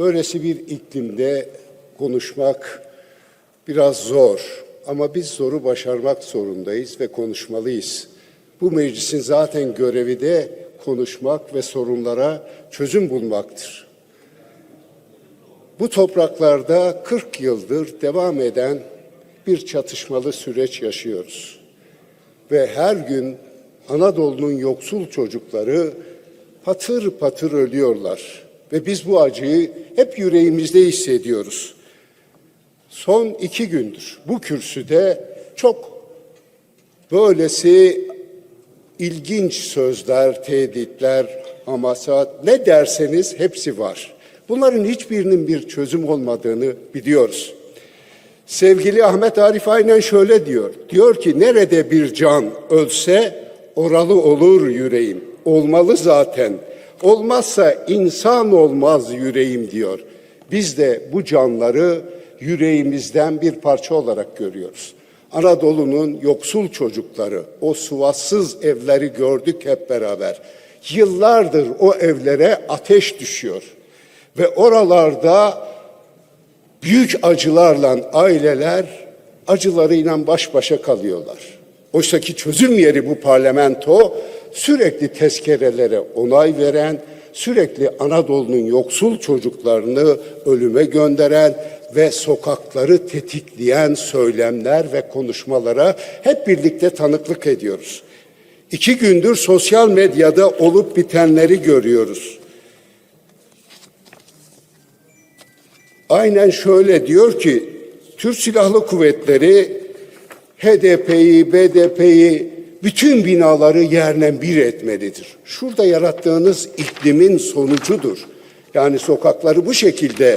Böylesi bir iklimde konuşmak biraz zor ama biz zoru başarmak zorundayız ve konuşmalıyız. Bu meclisin zaten görevi de konuşmak ve sorunlara çözüm bulmaktır. Bu topraklarda 40 yıldır devam eden bir çatışmalı süreç yaşıyoruz. Ve her gün Anadolu'nun yoksul çocukları patır patır ölüyorlar. Ve biz bu acıyı hep yüreğimizde hissediyoruz. Son iki gündür bu kürsüde çok böylesi ilginç sözler, tehditler, hamasat ne derseniz hepsi var. Bunların hiçbirinin bir çözüm olmadığını biliyoruz. Sevgili Ahmet Arif aynen şöyle diyor. Diyor ki nerede bir can ölse oralı olur yüreğim. Olmalı zaten. Olmazsa insan olmaz yüreğim diyor. Biz de bu canları yüreğimizden bir parça olarak görüyoruz. Anadolu'nun yoksul çocukları, o suvatsız evleri gördük hep beraber. Yıllardır o evlere ateş düşüyor. Ve oralarda büyük acılarla aileler acılarıyla baş başa kalıyorlar. Oysa ki çözüm yeri bu parlamento sürekli tezkerelere onay veren, sürekli Anadolu'nun yoksul çocuklarını ölüme gönderen ve sokakları tetikleyen söylemler ve konuşmalara hep birlikte tanıklık ediyoruz. İki gündür sosyal medyada olup bitenleri görüyoruz. Aynen şöyle diyor ki Türk Silahlı Kuvvetleri HDP'yi, BDP'yi bütün binaları yerle bir etmelidir. Şurada yarattığınız iklimin sonucudur. Yani sokakları bu şekilde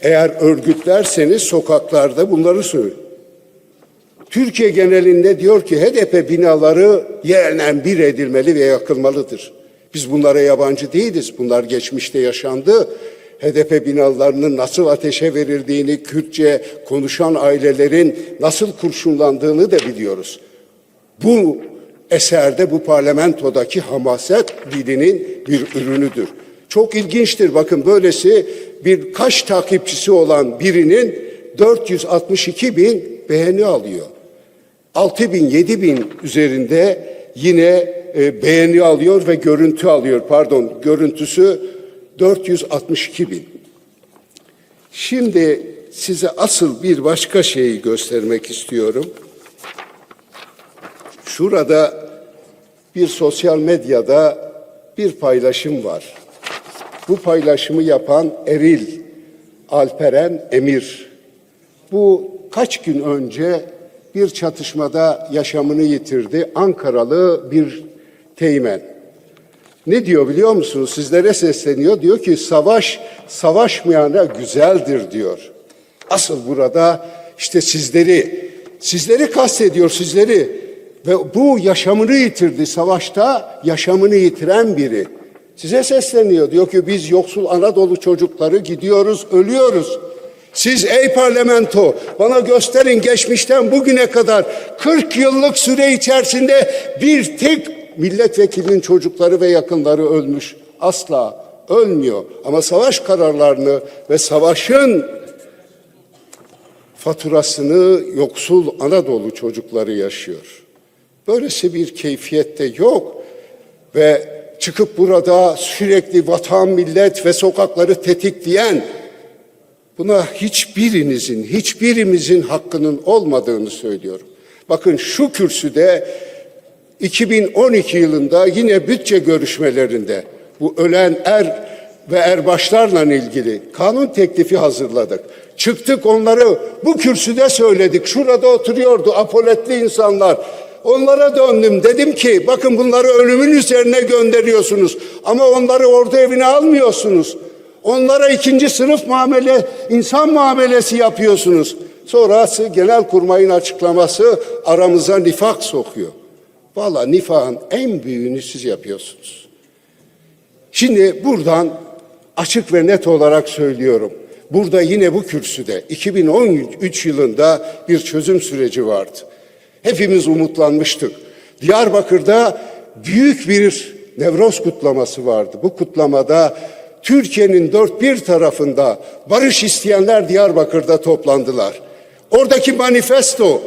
eğer örgütlerseniz sokaklarda bunları söyle. Türkiye genelinde diyor ki HDP binaları yerle bir edilmeli ve yakılmalıdır. Biz bunlara yabancı değiliz. Bunlar geçmişte yaşandı. HDP binalarının nasıl ateşe verildiğini, Kürtçe konuşan ailelerin nasıl kurşunlandığını da biliyoruz. Bu eserde bu parlamentodaki hamaset dilinin bir ürünüdür. Çok ilginçtir bakın böylesi birkaç takipçisi olan birinin 462 bin beğeni alıyor. 6 bin, 7 bin üzerinde yine e, beğeni alıyor ve görüntü alıyor. Pardon, görüntüsü 462 bin. Şimdi size asıl bir başka şeyi göstermek istiyorum. Şurada bir sosyal medyada bir paylaşım var. Bu paylaşımı yapan Eril Alperen Emir. Bu kaç gün önce bir çatışmada yaşamını yitirdi. Ankaralı bir teğmen. Ne diyor biliyor musunuz? Sizlere sesleniyor. Diyor ki savaş savaşmayana güzeldir diyor. Asıl burada işte sizleri, sizleri kastediyor sizleri. Ve bu yaşamını yitirdi savaşta, yaşamını yitiren biri. Size sesleniyor. Diyor ki biz yoksul Anadolu çocukları gidiyoruz, ölüyoruz. Siz ey parlamento bana gösterin geçmişten bugüne kadar 40 yıllık süre içerisinde bir tek milletvekilinin çocukları ve yakınları ölmüş. Asla ölmüyor. Ama savaş kararlarını ve savaşın faturasını yoksul Anadolu çocukları yaşıyor. Böylesi bir keyfiyette yok ve çıkıp burada sürekli vatan, millet ve sokakları tetikleyen buna hiçbirinizin, hiçbirimizin hakkının olmadığını söylüyorum. Bakın şu kürsüde 2012 yılında yine bütçe görüşmelerinde bu ölen er ve erbaşlarla ilgili kanun teklifi hazırladık. Çıktık onları bu kürsüde söyledik. Şurada oturuyordu apoletli insanlar. Onlara döndüm. Dedim ki bakın bunları ölümün üzerine gönderiyorsunuz. Ama onları ordu evine almıyorsunuz. Onlara ikinci sınıf muamele, insan muamelesi yapıyorsunuz. Sonrası genel kurmayın açıklaması aramıza nifak sokuyor. Valla nifakın en büyüğünü siz yapıyorsunuz. Şimdi buradan açık ve net olarak söylüyorum. Burada yine bu kürsüde 2013 yılında bir çözüm süreci vardı. Hepimiz umutlanmıştık. Diyarbakır'da büyük bir Nevroz kutlaması vardı. Bu kutlamada Türkiye'nin dört bir tarafında barış isteyenler Diyarbakır'da toplandılar. Oradaki manifesto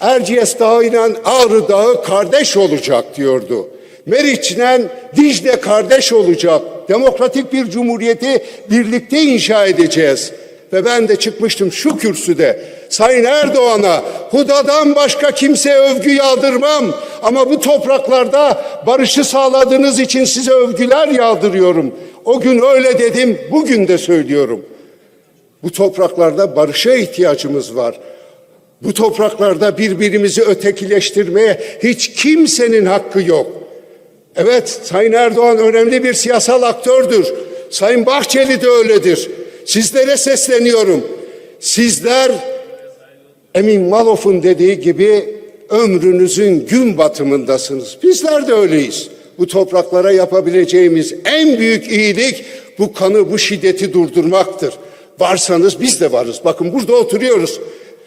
Erciyes Dağı ile Ağrı Dağı kardeş olacak diyordu. Meriç'le Dicle kardeş olacak. Demokratik bir cumhuriyeti birlikte inşa edeceğiz. Ve ben de çıkmıştım şu kürsüde. Sayın Erdoğan'a Huda'dan başka kimseye övgü yağdırmam. Ama bu topraklarda barışı sağladığınız için size övgüler yağdırıyorum. O gün öyle dedim, bugün de söylüyorum. Bu topraklarda barışa ihtiyacımız var. Bu topraklarda birbirimizi ötekileştirmeye hiç kimsenin hakkı yok. Evet, Sayın Erdoğan önemli bir siyasal aktördür. Sayın Bahçeli de öyledir. Sizlere sesleniyorum. Sizler Emin Malof'un dediği gibi ömrünüzün gün batımındasınız. Bizler de öyleyiz. Bu topraklara yapabileceğimiz en büyük iyilik bu kanı, bu şiddeti durdurmaktır. Varsanız biz de varız. Bakın burada oturuyoruz.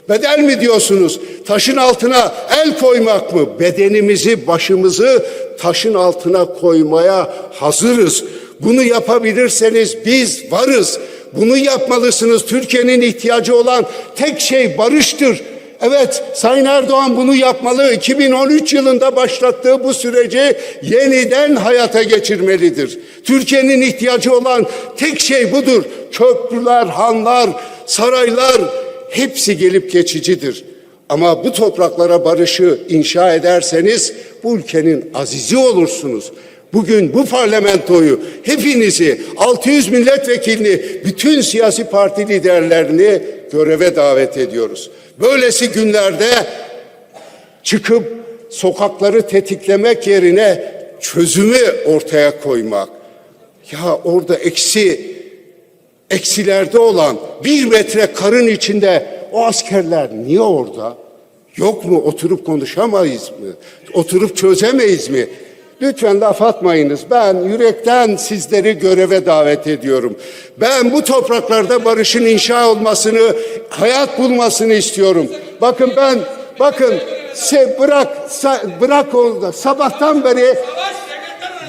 Bedel mi diyorsunuz? Taşın altına el koymak mı? Bedenimizi, başımızı taşın altına koymaya hazırız. Bunu yapabilirseniz biz varız. Bunu yapmalısınız. Türkiye'nin ihtiyacı olan tek şey barıştır. Evet Sayın Erdoğan bunu yapmalı. 2013 yılında başlattığı bu süreci yeniden hayata geçirmelidir. Türkiye'nin ihtiyacı olan tek şey budur. Köprüler, hanlar, saraylar hepsi gelip geçicidir. Ama bu topraklara barışı inşa ederseniz bu ülkenin azizi olursunuz. Bugün bu parlamentoyu hepinizi 600 milletvekilini bütün siyasi parti liderlerini göreve davet ediyoruz. Böylesi günlerde çıkıp sokakları tetiklemek yerine çözümü ortaya koymak. Ya orada eksi eksilerde olan bir metre karın içinde o askerler niye orada? Yok mu oturup konuşamayız mı? Oturup çözemeyiz mi? Lütfen laf atmayınız. Ben yürekten sizleri göreve davet ediyorum. Ben bu topraklarda barışın inşa olmasını, hayat bulmasını istiyorum. Bakın ben, bakın se, bırak, sa, bırak onu sabahtan beri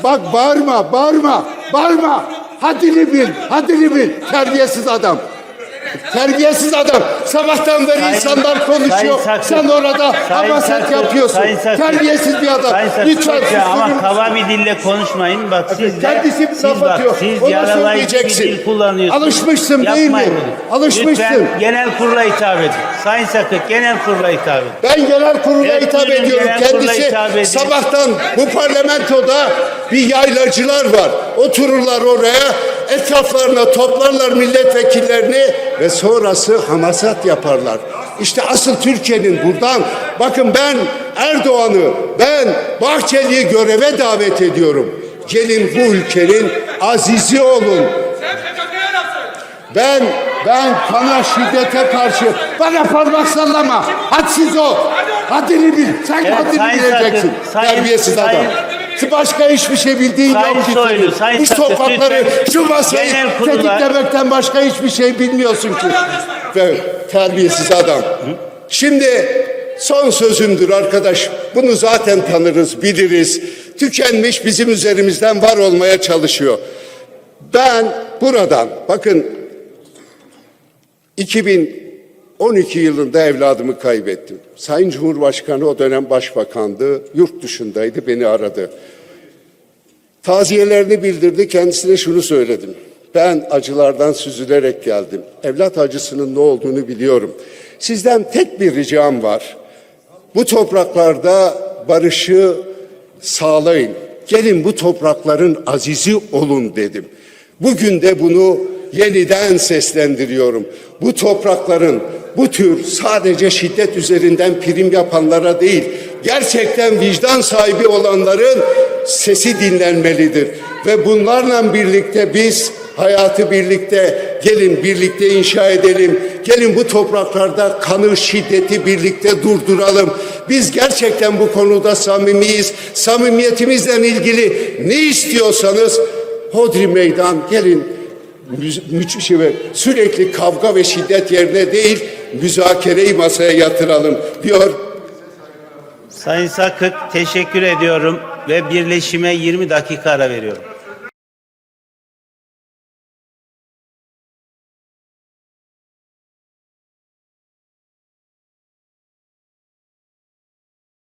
Bak bağırma, bağırma, bağırma. Haddini bil, haddini bil. Terbiyesiz adam. Terbiyesiz adam. Sabahtan beri Sayın- insanlar konuşuyor. Sayın. Sen orada Sayın yapıyorsun. Sayın Sakın. Terbiyesiz bir adam. Sayın Sakın, Lütfen lütfen ama kaba bir dille konuşmayın. Bak siz de, Kendisi siz laf bak, atıyor. siz Ona bir dil kullanıyorsunuz. Alışmışsın değil mi? Bunu. Alışmışsın. Lütfen genel kurula hitap edin. Sayın Sakın genel kurula hitap edin. Ben genel kurula Evet, hitap ediyorum. genel Kendisi hitap sabahtan bu parlamentoda bir yaylacılar var. Otururlar oraya, etraflarına toplarlar milletvekillerini ve sonrası hamasat yaparlar. İşte asıl Türkiye'nin buradan, bakın ben Erdoğan'ı, ben Bahçeli'yi göreve davet ediyorum. Gelin bu ülkenin azizi olun. Ben ben kana şiddete karşı bana parmak sallama. Hadsiz o. Haddini bil. Sen Evet, haddini bileceksin. Sayın- Terbiyesiz Sayın- adam. Başka hiçbir şey bildiğin Sayın yok ki. Soylu. Sayın Bu sokakları, lütfen şu masayı genel kurula- tetiklemekten başka hiçbir şey bilmiyorsun ki. Ve terbiyesiz adam. Şimdi son sözümdür arkadaş. Bunu zaten tanırız, biliriz. Tükenmiş bizim üzerimizden var olmaya çalışıyor. Ben buradan bakın 2012 yılında evladımı kaybettim. Sayın Cumhurbaşkanı o dönem başbakandı, yurt dışındaydı, beni aradı. Taziyelerini bildirdi, kendisine şunu söyledim. Ben acılardan süzülerek geldim. Evlat acısının ne olduğunu biliyorum. Sizden tek bir ricam var. Bu topraklarda barışı sağlayın. Gelin bu toprakların azizi olun dedim. Bugün de bunu yeniden seslendiriyorum. Bu toprakların bu tür sadece şiddet üzerinden prim yapanlara değil, gerçekten vicdan sahibi olanların sesi dinlenmelidir. Ve bunlarla birlikte biz hayatı birlikte gelin birlikte inşa edelim. Gelin bu topraklarda kanı şiddeti birlikte durduralım. Biz gerçekten bu konuda samimiyiz. Samimiyetimizle ilgili ne istiyorsanız Hodri meydan gelin mü- mü- şey ve sürekli kavga ve şiddet yerine değil müzakereyi masaya yatıralım diyor. Sayın Sakık teşekkür ediyorum ve birleşime 20 dakika ara veriyorum.